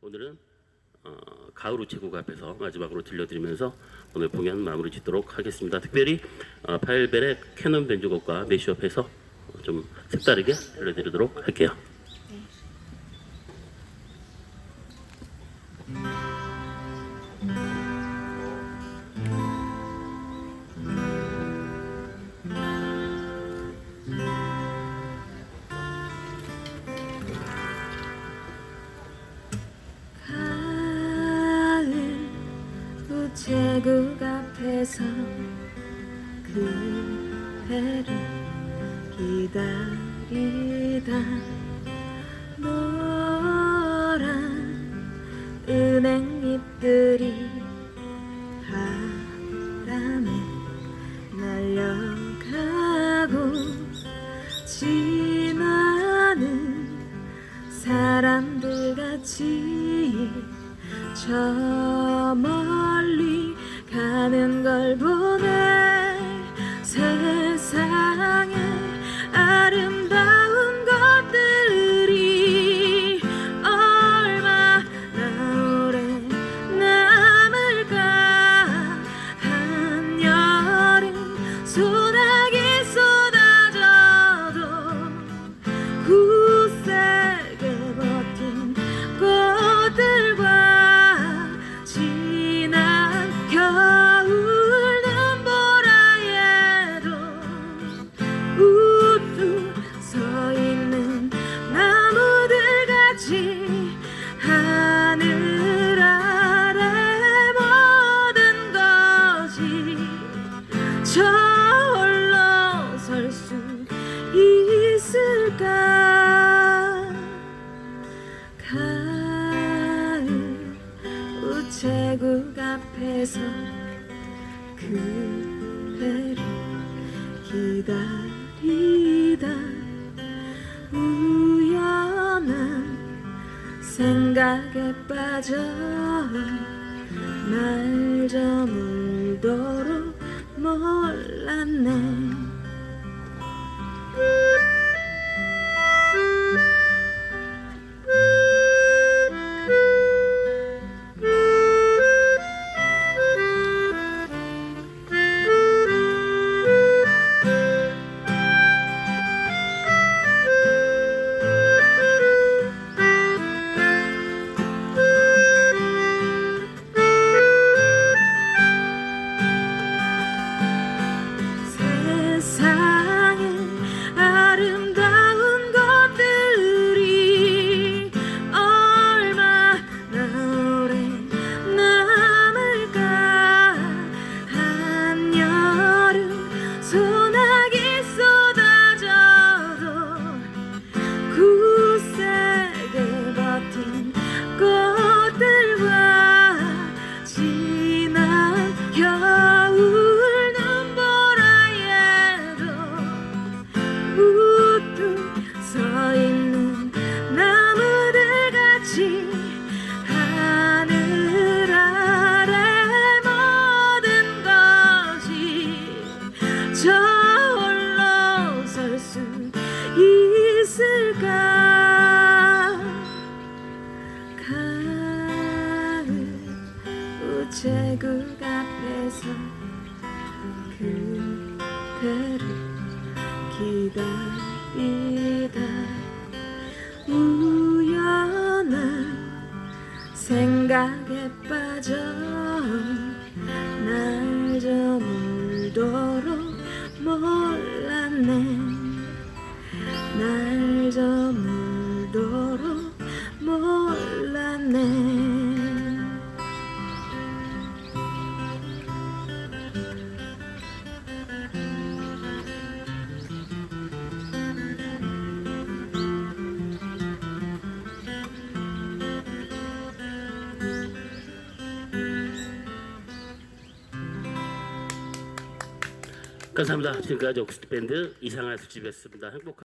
오늘은 어, 가을 우체국 앞에서 마지막으로 들려드리면서 오늘 공연 마무리 짓도록 하겠습니다. 특별히 어, 파일벨의 캐논 변주곡과 매시업해서 어, 좀 색다르게 들려드리도록 할게요. 우체국 앞에서 그대를 기다리다. 노란 은행잎들이 바람에 날려가고 지나는 사람들 같이 저 멀리 가는 걸 보네 우체국 앞에서 그대를 기다리다 우연한 생각에 빠져 날 저물도록 몰랐네 우체국 앞에서 그대를 기다리다. 우연한 생각에 빠져 날 저물도록 몰랐네. 날 저물도록 몰랐네 감사합니다. 지금까지 옥스트 밴드 이상한 수집이었습니다. 행복한